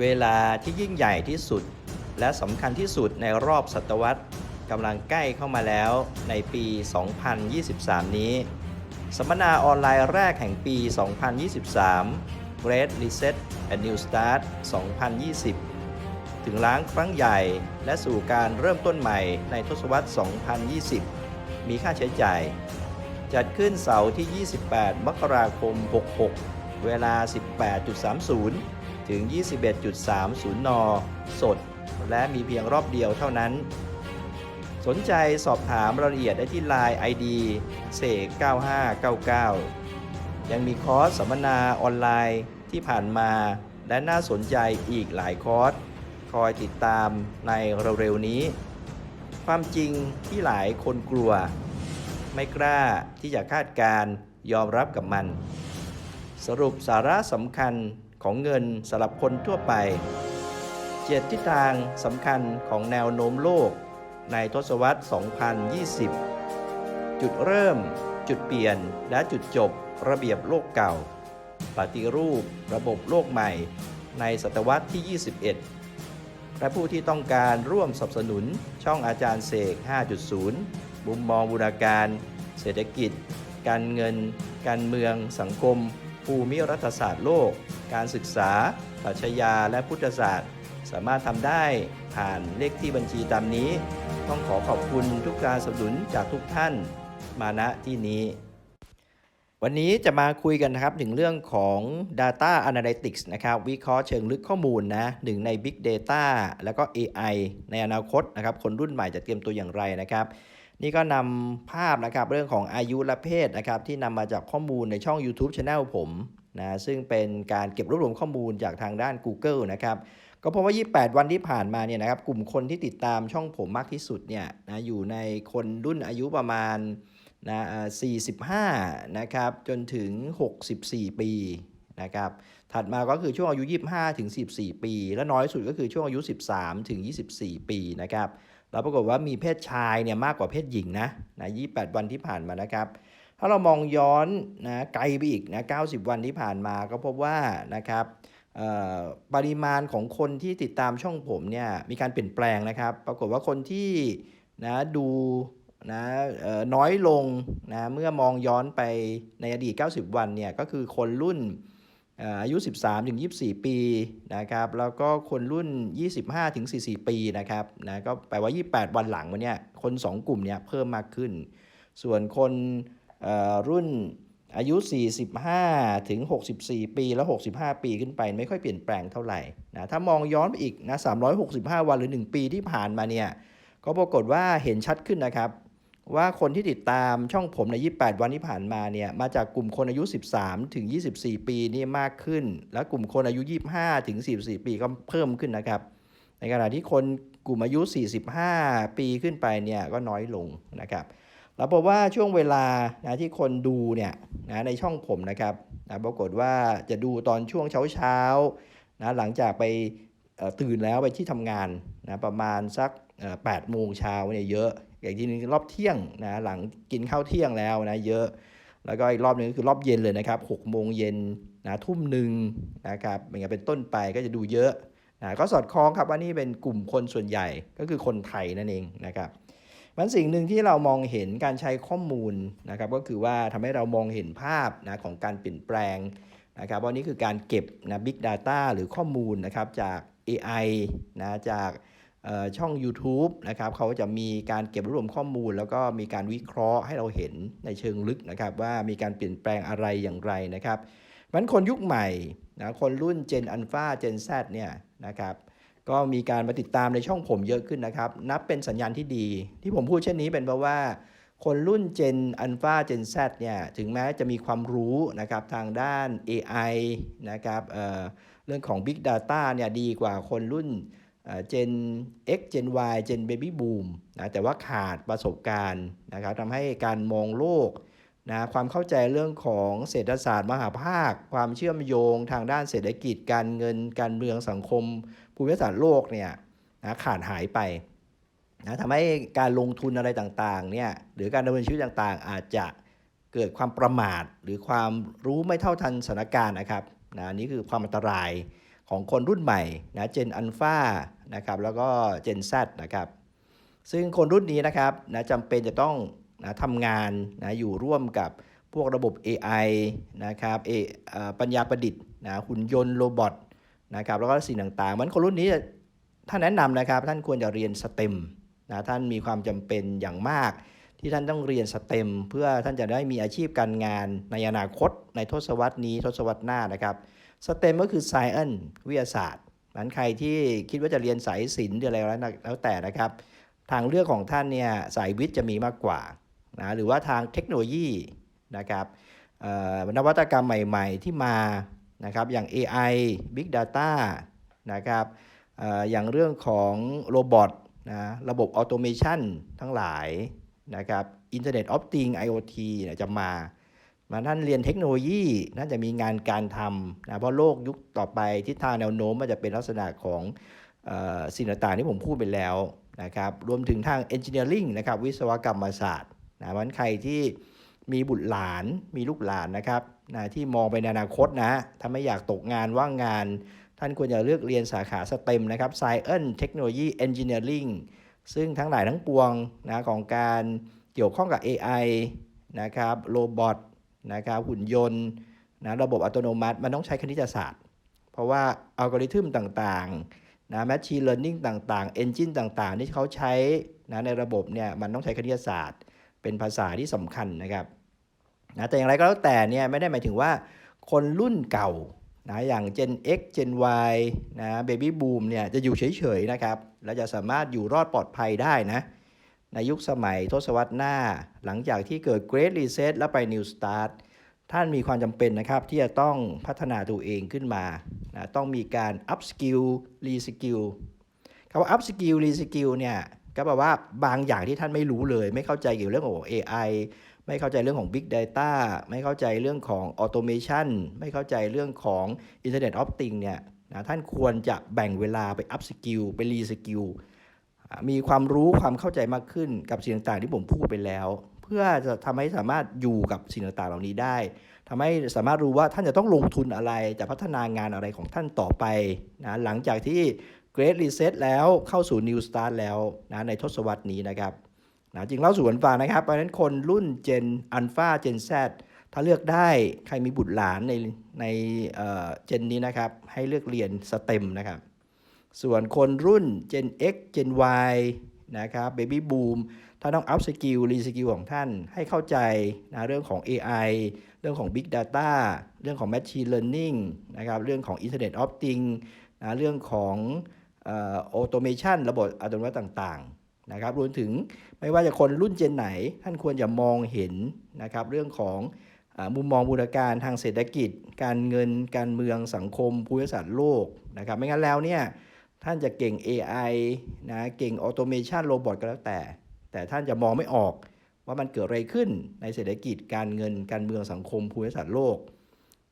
เวลาที่ยิ่งใหญ่ที่สุด และสำคัญที่สุดในรอบศตวรรษกำลังใกล้เข้ามาแล้วในปี 2023 นี้ สัมมนาออนไลน์แรกแห่งปี 2023 Great Reset and New Start 2020 ถึงล้างครั้งใหญ่และสู่การเริ่มต้นใหม่ในทศวรรษ 2020 มีค่าใช้จ่าย จัดขึ้นเสาร์ที่ 28 มกราคม 66 เวลา 18.30 ถึง 21.30 น สด และมีเพียงรอบเดียวเท่านั้น สนใจสอบถามรายละเอียดได้ที่ Line ID เสก9599 ยังมีคอร์สสัมมนาออนไลน์ที่ผ่านมาและน่าสนใจอีกหลายคอร์ส คอยติดตามในเร็วๆนี้ ความจริงที่หลายคนกลัว ไม่กล้าที่จะคาดการยอมรับกับมัน สรุปสาระสำคัญ ของเงินสำหรับคนทั่วไป เจ็ดทิศทางสำคัญของแนวโน้มโลก ในทศวรรษ 2020 จุดเริ่ม จุดเปลี่ยน และจุดจบระเบียบโลกเก่า ปฏิรูประบบโลกใหม่ ในศตวรรษที่ 21 และผู้ที่ต้องการร่วมสนับสนุนช่องอาจารย์เสก 5.0 มุมมองบูรณาการ เศรษฐกิจ การเงิน การเมือง สังคม ภูมิรัฐศาสตร์โลก การศึกษาปรัชญาและพุทธศาสตร์ สามารถทำได้ผ่านเลขที่บัญชีตามนี้ ต้องขอขอบคุณทุกการสนับสนุนจากทุกท่านมาณที่นี้ วันนี้จะมาคุยกันนะครับถึงเรื่องของ Data Analytics นะครับ วิเคราะห์เชิงลึกข้อมูลนะหนึ่งใน Big Data แล้วก็ AI ในอนาคตนะครับ คนรุ่นใหม่จะเตรียมตัวอย่างไรนะครับนี่ก็นำภาพนะครับเรื่องของอายุและเพศนะครับที่นำมาจากข้อมูลในช่อง YouTube Channel ผม นะซึ่งเป็นการเก็บรวบรวมข้อมูลจากทางด้าน Google นะครับก็เพราะว่า 28 วันที่ผ่านมาเนี่ยนะครับกลุ่มคนที่ติดตามช่องผมมากที่สุดเนี่ยนะอยู่ในคนรุ่นอายุประมาณนะอ่อ45 นะครับจนถึง 64 ปีนะครับถัดมาก็คือช่วงอายุ 25 ถึง 14 ปี และน้อยสุดก็คือช่วงอายุ 13 ถึง 24 ปีนะครับแล้วปรากฏว่ามีเพศชายเนี่ยมากกว่าเพศหญิงนะนะ 28 วันที่ผ่านมานะครับ ถ้าเรามองย้อนนะไกลไปอีกนะ90 วันที่ผ่านมาก็พบว่านะครับปริมาณของคนที่ติดตามช่องผมเนี่ยมีการเปลี่ยนแปลงนะครับ ปรากฏว่าคนที่นะดูนะน้อยลงนะเมื่อมองย้อนไปในอดีต 90 วันเนี่ยก็คือคนรุ่นอายุ 13ถึง24 ปีนะครับแล้วก็คนรุ่น 25ถึง44 ปีนะครับนะก็แปลว่า 28 วันหลังวันเนี้ยคน 2 กลุ่มเนี่ยเพิ่มมากขึ้น ส่วนคน รุ่นอายุ 45 ถึง 64 ปีแล้ว 65 ปีขึ้นไป ไม่ค่อยเปลี่ยนแปลงเท่าไหร่นะถ้ามองย้อนไปอีกนะ 365 วันหรือ 1 ปีที่ผ่านมาเนี่ย ก็ปรากฏว่าเห็นชัดขึ้นนะครับ ว่าคนที่ติดตามช่องผมใน 28 วันที่ผ่านมาเนี่ย มาจากกลุ่มคนอายุ 13 ถึง 24 ปีนี่มากขึ้น และกลุ่มคนอายุ 25 ถึง 44 ปีก็เพิ่มขึ้นนะครับ ในขณะที่คนกลุ่มอายุ 45 ปีขึ้นไปเนี่ยก็น้อยลงนะครับ แล้วพบว่าช่วงเวลานะที่คนดูเนี่ยนะในช่องผมนะครับนะปรากฏว่าจะดูตอนช่วงเช้าเช้าๆนะหลังจากไปตื่นแล้วไปที่ทำงานนะประมาณสักแปดโมงเช้าเนี่ยเยอะอย่างที่นึงรอบเที่ยงนะหลังกินข้าวเที่ยงแล้วนะเยอะ แล้วก็อีกรอบหนึงก็คือรอบเย็นเลยนะครับหกโมงเย็นนะทุ่มหนึ่งนะครับเป็นไงเป็นต้นไปก็จะดูเยอะนะก็สอดคล้องครับว่านี่เป็นกลุ่มคนส่วนใหญ่ก็คือคนไทยนั่นเองนะครับ มันสิ่งหนึ่งที่เรามองเห็นการใช้ข้อมูลนะครับก็คือว่าทำให้เรามองเห็นภาพนะของการเปลี่ยนแปลงนะครับว่านี่คือการเก็บนะ Big Data หรือข้อมูลนะครับจาก AI นะจากช่อง YouTube นะครับเขาจะมีการเก็บรวบรวมข้อมูล แล้วก็มีการวิเคราะห์ให้เราเห็นในเชิงลึกนะครับว่ามีการเปลี่ยนแปลงอะไรอย่างไรนะครับมันคนยุคใหม่นะคนรุ่น Gen Alpha Gen Z เนี่ยนะครับ ก็มีการมาติดตามในช่องผมเยอะขึ้นนะครับ นับเป็นสัญญาณที่ดี ที่ผมพูดเช่นนี้เป็นเพราะว่า คนรุ่น Gen Alpha Gen Z เนี่ย ถึงแม้จะมีความรู้นะครับทางด้าน AI นะครับเเรื่องของ Big Data เนี่ยดีกว่าคนรุ่นเอ่อ Gen X Gen Y Gen Baby Boom นะ แต่ว่าขาดประสบการณ์นะครับทำให้การมองโลก นะความเข้าใจเรื่องของเศรษฐศาสตร์มหาภาค ความเชื่อมโยงทางด้านเศรษฐกิจการเงินการเมืองสังคม ภูมิศาสตร์โลกเนี่ยนะขาดหายไปนะทำให้การลงทุนอะไรต่างๆเนี่ยหรือการดำเนินชีวิตต่างๆ อาจจะเกิดความประมาท หรือความรู้ไม่เท่าทันสถานการณ์นะครับนะนี่คือความอันตรายของคนรุ่นใหม่นะเจนอัลฟานะครับแล้วก็เจน Z นะครับซึ่งคนรุ่นนี้นะครับนะจำเป็นจะต้อง นะทำงานนะอยู่ร่วมกับพวกระบบ AI นะครับเอ่อปัญญาประดิษฐ์นะหุ่นยนต์โรบอทนะครับแล้วก็สิ่งต่างๆมันคนรุ่นนี้ท่านแนะนำนะครับ ท่านควรจะเรียนสเต็มนะท่านมีความจำเป็นอย่างมาก ที่ท่านต้องเรียนสเต็ม เพื่อท่านจะได้มีอาชีพการงานในอนาคต ในทศวรรษนี้ทศวรรษหน้านะครับสเต็มก็คือ Science วิทยาศาสตร์นั้นใครที่คิดว่าจะเรียนสายศิลป์หรืออะไรแล้วแต่นะครับ ทางเลือกของท่านเนี่ยสายวิทย์จะมีมากกว่า นะหรือว่าทางเทคโนโลยีนะครับนวัตกรรมใหม่ๆที่มานะครับอย่าง AI Big Data นะครับอย่างเรื่องของโรบอทนะระบบออโตเมชันทั้งหลายนะครับ Internet of Things IoT นี่ยจะมามาท่านเรียนเทคโนโลยีน่าจะมีงานการทำนะเพราะโลกยุคต่อไปทิศทางแนวโน้มมันจะเป็นลักษณะของออสิ่งต่างๆที่ผมพูดไปแล้วนะครับรวมถึงทาง Engineering นะครับวิศวกรรมศาสตร์ นะวันใครที่มีบุตรหลานมีลูกหลานนะครับนะที่มองไปในอนาคตนะถ้าไม่อยากตกงานว่างงาน ท่านควรจะเลือกเรียนสาขาสเต็มนะครับ Science Technology Engineering ซึ่งทั้งหลายทั้งปวงนะของการเกี่ยวข้องกับ AI นะครับโรบอทนะครับหุ่นยนต์นะระบบอัตโนมัติมันต้องใช้คณิตศาสตร์ เพราะว่าอัลกอริทึมต่างๆนะแมชชีนเลอร์นิ่งต่างๆเอนจินต่างๆ ที่เขาใช้นะในระบบเนี่ยมันต้องใช้คณิตศาสตร์ เป็นภาษาที่สำคัญนะครับนะแต่อย่างไรก็แล้วแต่เนี่ยไม่ได้หมายถึงว่าคนรุ่นเก่านะอย่าง Gen X Gen Y นะ Baby Boom เนี่ยจะอยู่เฉยๆนะครับแล้วจะสามารถอยู่รอดปลอดภัยได้นะในยุคสมัยทศวรรษหน้า หลังจากที่เกิด Great Reset แล้วไป New Start ท่านมีความจำเป็นนะครับที่จะต้องพัฒนาตัวเองขึ้นมานะต้องมีการ up skill re skill คำว่า up skill re skill เนี่ย ก็แปลว่าบางอย่างที่ท่านไม่รู้เลย ไม่เข้าใจเกี่ยวกับเรื่องของ AI ไม่เข้าใจเรื่องของ Big Data ไม่เข้าใจเรื่องของ Automation ไม่เข้าใจเรื่องของ Internet of Things เนี่ยนะท่านควรจะแบ่งเวลาไป up skill ไป re skill มีความรู้ความเข้าใจมากขึ้นกับสิ่งต่างๆที่ผมพูดไปแล้ว เพื่อจะทำให้สามารถอยู่กับสิ่งต่างๆเหล่านี้ได้ทำให้สามารถรู้ว่าท่านจะต้องลงทุนอะไร จะพัฒนางานอะไรของท่านต่อไปนะหลังจากที่ Great Reset แล้วเข้าสู่ New Start แล้วนะในทศวรรษนี้นะครับนะจริงเล่าสู่กันฟังนะครับเพราะฉะนั้นคนรุ่น Gen Alpha Gen Z ถ้าเลือกได้ใครมีบุตรหลานในในเจนนี้นะครับ ให้เลือกเรียน STEM นะครับ ส่วนคนรุ่น Gen X Gen Y นะครับ Baby Boom ถ้าต้อง up skill re skill ของท่านให้เข้าใจนะเรื่องของ AI เรื่องของ Big Data เรื่องของ Machine Learning นะครับ เรื่องของ Internet of Things นะเรื่องของ อ่อ Automation ระบบอัตโนมัติต่างๆนะครับรวมถึงไม่ว่าจะคนรุ่นเจนไหน ท่านควรจะมองเห็นนะครับเรื่องของอมุมมองบูรการทางเศรษฐกิจ การเงินการเมืองสังคมภูมิศาสตร์โลกนะครับไม่งั้นแล้วเนี่ยท่านจะเก่ง AI นะเก่ง Automation โรบอทก็แล้วแต่ แต่ท่านจะมองไม่ออกว่ามันเกิดอะไรขึ้นในเศรษฐกิจการเงินการเมืองสังคมภูมิศาสตร์โลก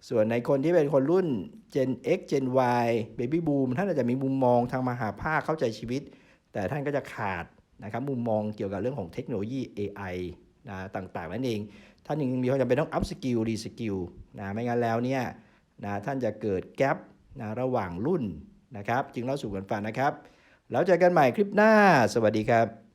ส่วนในคนที่เป็นคนรุ่น Gen X Gen Y Baby Boom ท่านอาจจะมีมุมมองทางมหาภาคเข้าใจชีวิต แต่ท่านก็จะขาดนะครับมุมมองเกี่ยวกับเรื่องของเทคโนโลยี AI นะต่างๆนั่นเอง ท่านยังมีความจำเป็นต้อง up skill re skill นะไม่งั้นแล้วเนี่ยนะท่านจะเกิดแกลบนะระหว่างรุ่นนะครับ จึงเล่าสู่กันฟังนะครับ แล้วเจอกันใหม่คลิปหน้า สวัสดีครับ